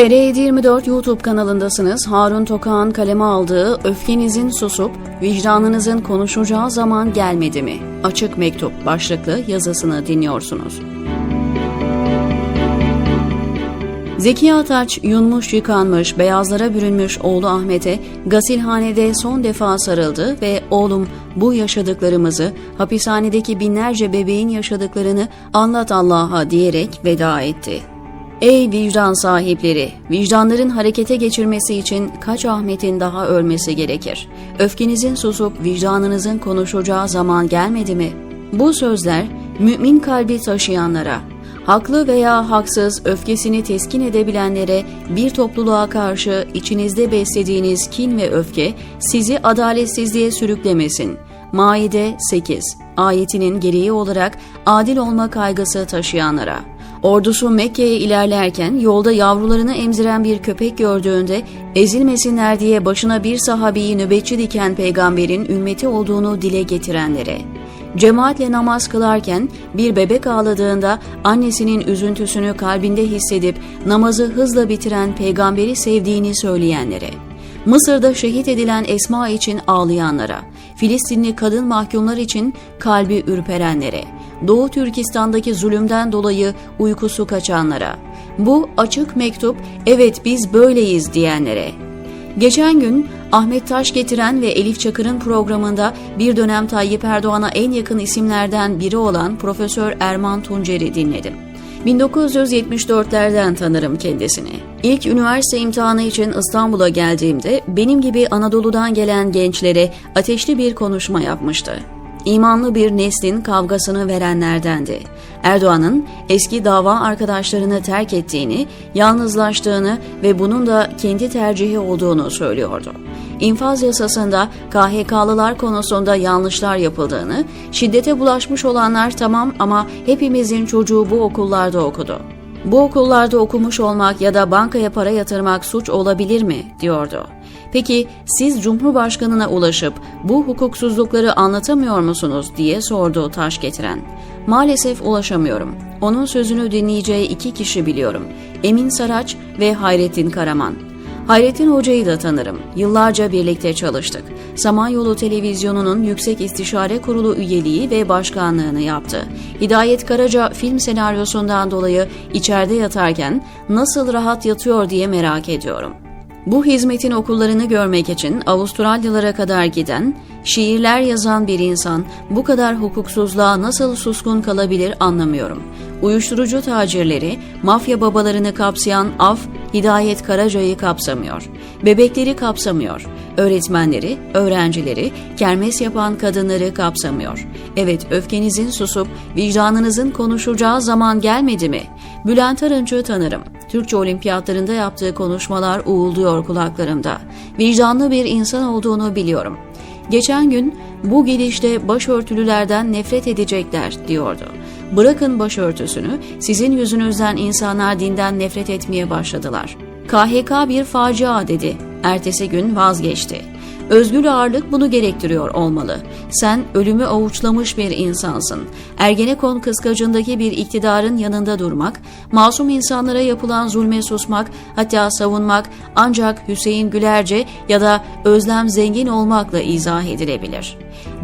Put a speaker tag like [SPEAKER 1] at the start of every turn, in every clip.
[SPEAKER 1] TR24 YouTube kanalındasınız. Harun Tokağ'ın kaleme aldığı Öfkenizin susup vicdanınızın konuşacağı zaman gelmedi mi? Açık mektup başlıklı yazısını dinliyorsunuz. Zeki Ataç yunmuş yıkanmış, beyazlara bürünmüş oğlu Ahmet'e gasilhanede son defa sarıldı ve oğlum bu yaşadıklarımızı, hapishanedeki binlerce bebeğin yaşadıklarını anlat Allah'a diyerek veda etti. Ey vicdan sahipleri! Vicdanların harekete geçirmesi için kaç Ahmet'in daha ölmesi gerekir? Öfkenizin susup vicdanınızın konuşacağı zaman gelmedi mi? Bu sözler mümin kalbi taşıyanlara, haklı veya haksız öfkesini teskin edebilenlere bir topluluğa karşı içinizde beslediğiniz kin ve öfke sizi adaletsizliğe sürüklemesin. Maide 8 ayetinin gereği olarak adil olma kaygısı taşıyanlara. Ordusu Mekke'ye ilerlerken yolda yavrularını emziren bir köpek gördüğünde ezilmesinler diye başına bir sahabeyi nöbetçi diken peygamberin ümmeti olduğunu dile getirenlere. Cemaatle namaz kılarken bir bebek ağladığında annesinin üzüntüsünü kalbinde hissedip namazı hızla bitiren peygamberi sevdiğini söyleyenlere. Mısır'da şehit edilen Esma için ağlayanlara, Filistinli kadın mahkumlar için kalbi ürperenlere, Doğu Türkistan'daki zulümden dolayı uykusu kaçanlara, bu açık mektup evet biz böyleyiz diyenlere. Geçen gün Ahmet Taş getiren ve Elif Çakır'ın programında bir dönem Tayyip Erdoğan'a en yakın isimlerden biri olan Profesör Erman Tuncer'i dinledim. 1974'lerden tanırım kendisini. İlk üniversite imtihanı için İstanbul'a geldiğimde benim gibi Anadolu'dan gelen gençlere ateşli bir konuşma yapmıştı. İmanlı bir neslin kavgasını verenlerdendi. Erdoğan'ın eski dava arkadaşlarını terk ettiğini, yalnızlaştığını ve bunun da kendi tercihi olduğunu söylüyordu. İnfaz yasasında KHK'lılar konusunda yanlışlar yapıldığını, şiddete bulaşmış olanlar tamam ama hepimizin çocuğu bu okullarda okudu. Bu okullarda okumuş olmak ya da bankaya para yatırmak suç olabilir mi diyordu. Peki siz Cumhurbaşkanına ulaşıp bu hukuksuzlukları anlatamıyor musunuz diye sordu taş getiren. Maalesef ulaşamıyorum. Onun sözünü dinleyeceği iki kişi biliyorum. Emin Saraç ve Hayrettin Karaman. Hayrettin Hoca'yı da tanırım. Yıllarca birlikte çalıştık. Samanyolu Televizyonu'nun Yüksek İstişare Kurulu üyeliği ve başkanlığını yaptı. Hidayet Karaca film senaryosundan dolayı içeride yatarken nasıl rahat yatıyor diye merak ediyorum. Bu hizmetin okullarını görmek için Avustralyalara kadar giden, şiirler yazan bir insan bu kadar hukuksuzluğa nasıl suskun kalabilir anlamıyorum. Uyuşturucu tacirleri, mafya babalarını kapsayan af, Hidayet Karaca'yı kapsamıyor. Bebekleri kapsamıyor. Öğretmenleri, öğrencileri, kermes yapan kadınları kapsamıyor. Evet öfkenizin susup vicdanınızın konuşacağı zaman gelmedi mi? Bülent Arınç'ı tanırım. Türkçe olimpiyatlarında yaptığı konuşmalar uğulduyor kulaklarımda. Vicdanlı bir insan olduğunu biliyorum. Geçen gün bu gidişte başörtülülerden nefret edecekler diyordu. Bırakın başörtüsünü, sizin yüzünüzden insanlar dinden nefret etmeye başladılar. KHK bir facia dedi. Ertesi gün vazgeçti. Özgür ağırlık bunu gerektiriyor olmalı. Sen ölümü avuçlamış bir insansın. Ergenekon kıskacındaki bir iktidarın yanında durmak, masum insanlara yapılan zulme susmak, hatta savunmak ancak Hüseyin Gülerce ya da Özlem Zengin olmakla izah edilebilir.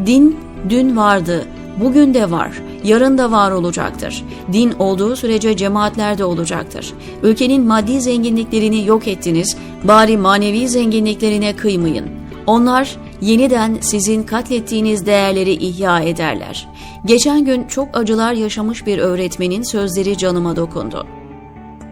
[SPEAKER 1] Din dün vardı, bugün de var, yarın da var olacaktır. Din olduğu sürece cemaatler de olacaktır. Ülkenin maddi zenginliklerini yok ettiniz, bari manevi zenginliklerine kıymayın. Onlar yeniden sizin katlettiğiniz değerleri ihya ederler. Geçen gün çok acılar yaşamış bir öğretmenin sözleri canıma dokundu.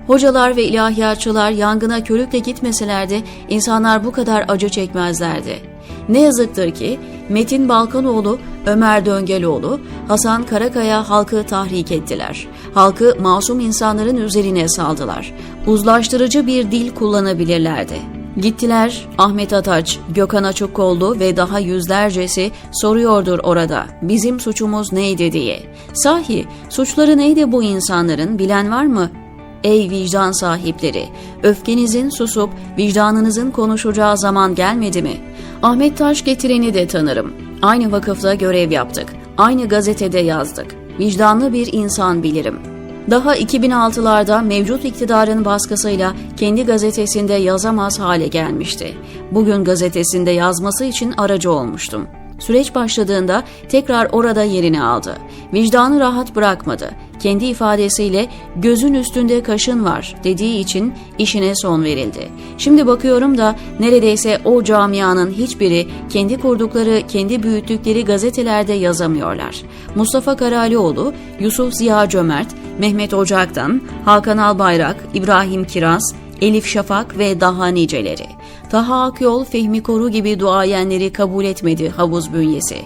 [SPEAKER 1] Hocalar ve ilahiyatçılar yangına körükle gitmeselerdi insanlar bu kadar acı çekmezlerdi. Ne yazıktır ki Metin Balkanoğlu, Ömer Döngeloğlu, Hasan Karakaya halkı tahrik ettiler. Halkı masum insanların üzerine saldılar. Uzlaştırıcı bir dil kullanabilirlerdi. Gittiler Ahmet Ataç, Gökhan Açıkkollu ve daha yüzlercesi soruyordur orada bizim suçumuz neydi diye. Sahi suçları neydi bu insanların bilen var mı? Ey vicdan sahipleri, öfkenizin susup vicdanınızın konuşacağı zaman gelmedi mi? Ahmet Taş getireni de tanırım. Aynı vakıfta görev yaptık. Aynı gazetede yazdık. Vicdanlı bir insan bilirim. Daha 2006'larda mevcut iktidarın baskısıyla kendi gazetesinde yazamaz hale gelmişti. Bugün gazetesinde yazması için aracı olmuştum. Süreç başladığında tekrar orada yerini aldı. Vicdanı rahat bırakmadı. Kendi ifadesiyle gözün üstünde kaşın var dediği için işine son verildi. Şimdi bakıyorum da neredeyse o camianın hiçbiri kendi kurdukları, kendi büyüttükleri gazetelerde yazamıyorlar. Mustafa Karalioğlu, Yusuf Ziya Cömert, Mehmet Ocak'tan, Hakan Albayrak, İbrahim Kiraz, Elif Şafak ve daha niceleri. Taha Akyol, Fehmi Koru gibi duayenleri kabul etmedi havuz bünyesi.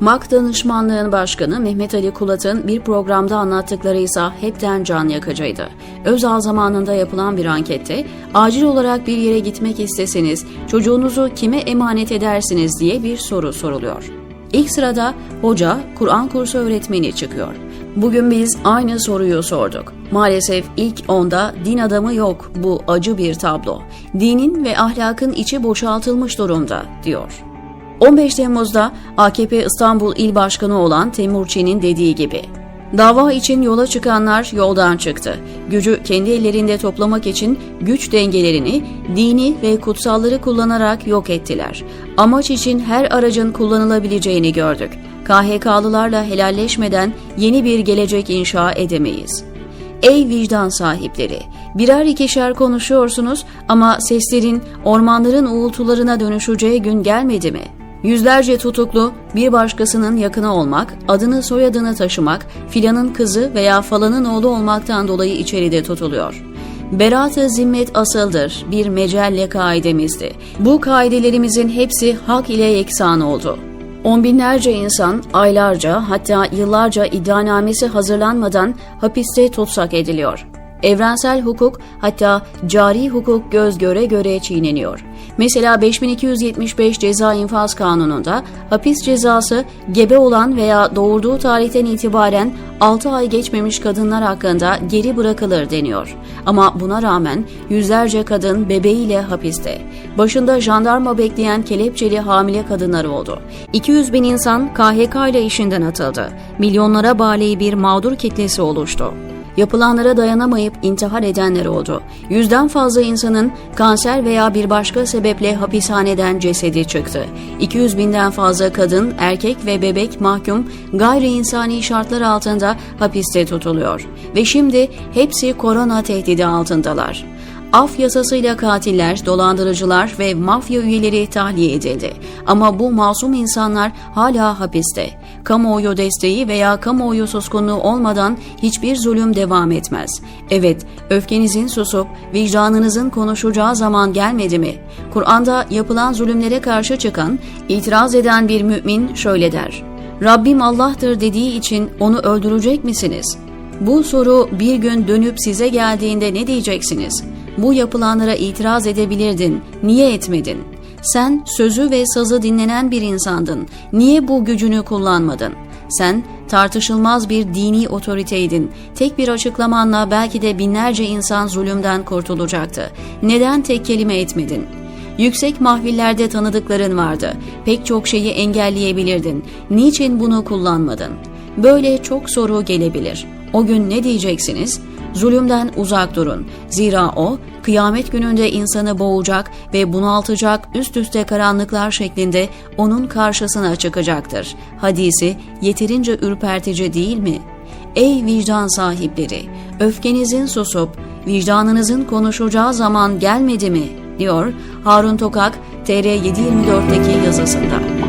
[SPEAKER 1] MAK Danışmanlığın Başkanı Mehmet Ali Kulat'ın bir programda anlattıkları ise hepten can yakıcıydı. Özal zamanında yapılan bir ankette acil olarak bir yere gitmek isteseniz çocuğunuzu kime emanet edersiniz diye bir soru soruluyor. İlk sırada hoca, Kur'an kursu öğretmeni çıkıyor. Bugün biz aynı soruyu sorduk. Maalesef ilk onda din adamı yok. Bu acı bir tablo. Dinin ve ahlakın içi boşaltılmış durumda, diyor. 15 Temmuz'da AKP İstanbul İl Başkanı olan Temurçi'nin dediği gibi Dava için yola çıkanlar yoldan çıktı. Gücü kendi ellerinde toplamak için güç dengelerini, dini ve kutsalları kullanarak yok ettiler. Amaç için her aracın kullanılabileceğini gördük. KHK'lılarla helalleşmeden yeni bir gelecek inşa edemeyiz. Ey vicdan sahipleri! Birer ikişer konuşuyorsunuz ama seslerin ormanların uğultularına dönüşeceği gün gelmedi mi?'' Yüzlerce tutuklu bir başkasının yakını olmak, adını soyadını taşımak, filanın kızı veya falanın oğlu olmaktan dolayı içeride tutuluyor. Berat-ı zimmet asıldır bir mecelle kaidemizdi. Bu kaidelerimizin hepsi hak ile yeksan oldu. On binlerce insan aylarca hatta yıllarca iddianamesi hazırlanmadan hapiste tutsak ediliyor. Evrensel hukuk hatta cari hukuk göz göre göre çiğneniyor. Mesela 5275 Ceza İnfaz Kanunu'nda hapis cezası gebe olan veya doğurduğu tarihten itibaren 6 ay geçmemiş kadınlar hakkında geri bırakılır deniyor. Ama buna rağmen yüzlerce kadın bebeğiyle hapiste. Başında jandarma bekleyen kelepçeli hamile kadınlar oldu. 200 bin insan KHK ile işinden atıldı. Milyonlara bağlı bir mağdur kitlesi oluştu. Yapılanlara dayanamayıp intihar edenler oldu. Yüzden fazla insanın kanser veya bir başka sebeple hapishaneden cesedi çıktı. 200 binden fazla kadın, erkek ve bebek mahkum gayri insani şartlar altında hapiste tutuluyor. Ve şimdi hepsi korona tehdidi altındalar. Af yasasıyla katiller, dolandırıcılar ve mafya üyeleri tahliye edildi. Ama bu masum insanlar hala hapiste. Kamuoyu desteği veya kamuoyu suskunluğu olmadan hiçbir zulüm devam etmez. Evet, öfkenizin susup vicdanınızın konuşacağı zaman gelmedi mi? Kur'an'da yapılan zulümlere karşı çıkan, itiraz eden bir mümin şöyle der. Rabbim Allah'tır dediği için onu öldürecek misiniz? Bu soru bir gün dönüp size geldiğinde ne diyeceksiniz? Bu yapılanlara itiraz edebilirdin, niye etmedin? Sen sözü ve sazı dinlenen bir insandın, niye bu gücünü kullanmadın? Sen tartışılmaz bir dini otoriteydin. Tek bir açıklamanla belki de binlerce insan zulümden kurtulacaktı. Neden tek kelime etmedin?'' Yüksek mahvillerde tanıdıkların vardı. Pek çok şeyi engelleyebilirdin. Niçin bunu kullanmadın? Böyle çok soru gelebilir. O gün ne diyeceksiniz? Zulümden uzak durun. Zira o kıyamet gününde insanı boğacak ve bunaltacak üst üste karanlıklar şeklinde onun karşısına çıkacaktır. Hadisi yeterince ürpertici değil mi? Ey vicdan sahipleri! Öfkenizin susup vicdanınızın konuşacağı zaman gelmedi mi? diyor Harun Tokak TR724'deki yazısında.